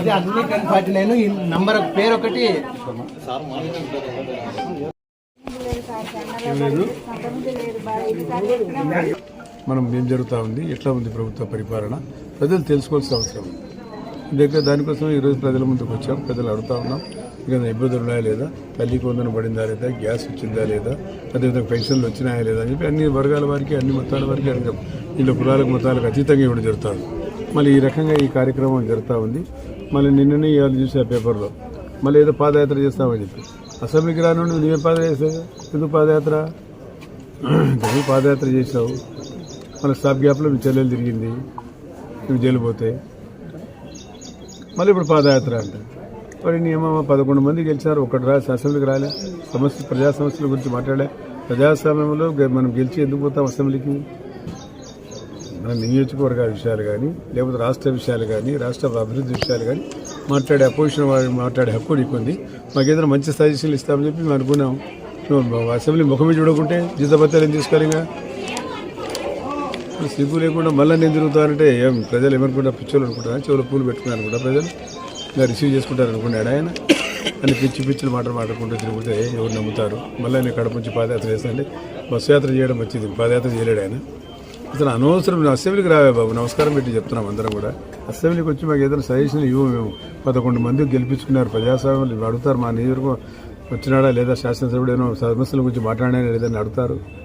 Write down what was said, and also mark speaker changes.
Speaker 1: ఇది అన్ని forty nine ఈ నంబర్ పేరు ఒకటి
Speaker 2: మనం ఏం జరుగుతూ ఉంది? ఎట్లా ఉంది ప్రభుత్వ పరిపాలన? ప్రజలు తెలుసుకోవాల్సిన అవసరం ఉంది. దగ్గర దానికోసం ఈరోజు ప్రజల ముందుకు వచ్చాం. ప్రజలు అడుగుతా ఉన్నాం. ఏదైనా ఇబ్బందులు ఉన్నాయా లేదా? తల్లికి వందన పడిందా లేదా? గ్యాస్ వచ్చిందా లేదా? అదేవిధంగా పెన్షన్లు వచ్చినాయా లేదా అని చెప్పి అన్ని వర్గాల వారికి అన్ని మతాల వారికి అడిగాం. వీళ్ళ కులాలకు మతాలకు అతీతంగా ఇవ్వడం జరుగుతుంది మళ్ళీ ఈ రకంగా ఈ కార్యక్రమం జరుగుతూ ఉంది. మళ్ళీ నిన్ననే ఇవాళ ఆ పేపర్లో. మళ్ళీ ఏదో పాదయాత్ర చేస్తామని చెప్పి. అసెంబ్లీకి రాను నువ్వే పాదయాత్ర చేసావు? ఎందుకు పాదయాత్ర? నువ్వు పాదయాత్ర చేసావు. మన స్టాప్ గ్యాప్లో మీ చెల్లెలు తిరిగింది. నువ్వు జైలు పోతే. మళ్ళీ ఇప్పుడు పాదయాత్ర అంట. మరి నియమం పదకొండు మంది గెలిచారు. ఒకటి రా అసెంబ్లీకి రాలే. సమస్య ప్రజా సమస్యల గురించి మాట్లాడే ప్రజాస్వామ్యంలో గె- మనం గెలిచి ఎందుకు పోతాం అసెంబ్లీకి? మన నియోజకవర్గాల విషయాలు కానీ లేకపోతే రాష్ట్ర విషయాలు కానీ రాష్ట్ర అభివృద్ధి విషయాలు కానీ మాట్లాడే అపోజిషన్ వారు మాట్లాడే హక్కు నీకు ఉంది. మాకు ఏదైనా మంచి సజెషన్లు ఇస్తామని చెప్పి మేము అనుకున్నాం. అసెంబ్లీ ముఖమే చూడకుంటే జీతభత్యాలు ఏం తీసుకోలేగా ఇంకా సిగ్గు లేకుండా మళ్ళీ నేను తిరుగుతానంటే ఏం ప్రజలు ఏమనుకుంటా పిచ్చోళ్ళు అనుకుంటారా? చెవులు పూలు పెట్టుకున్నారు అనుకుంటా ప్రజలు? ఇంకా రిసీవ్ చేసుకుంటారు అనుకున్నాడు ఆయన. అని పిచ్చి పిచ్చులు మాటలు మాట్లాడుకుంటూ తిరిగితే ఎవరు నమ్ముతారు? మళ్ళీ ఆయన కడప నుంచి పాదయాత్ర చేస్తానంటే బస్సు యాత్ర చేయడం వచ్చింది పాదయాత్ర చేయలేడు ఆయన. అసలు అనవసరం నువ్వు అసెంబ్లీకి రావే బాబు. నమస్కారం పెట్టి చెప్తున్నాం అందరం కూడా. అసెంబ్లీకి వచ్చి మాకు ఏదైనా సజెషన్ ఇవ్వు మేము. పదకొండు మంది గెలిపించుకున్నారు. ప్రజాస్వామ్యం అడుగుతారు మా నియోజకవర్గం వచ్చినాడా లేదా శాసనసభ్యుడు ఏమో సమస్యల గురించి మాట్లాడాడా లేదని అడుగుతారు.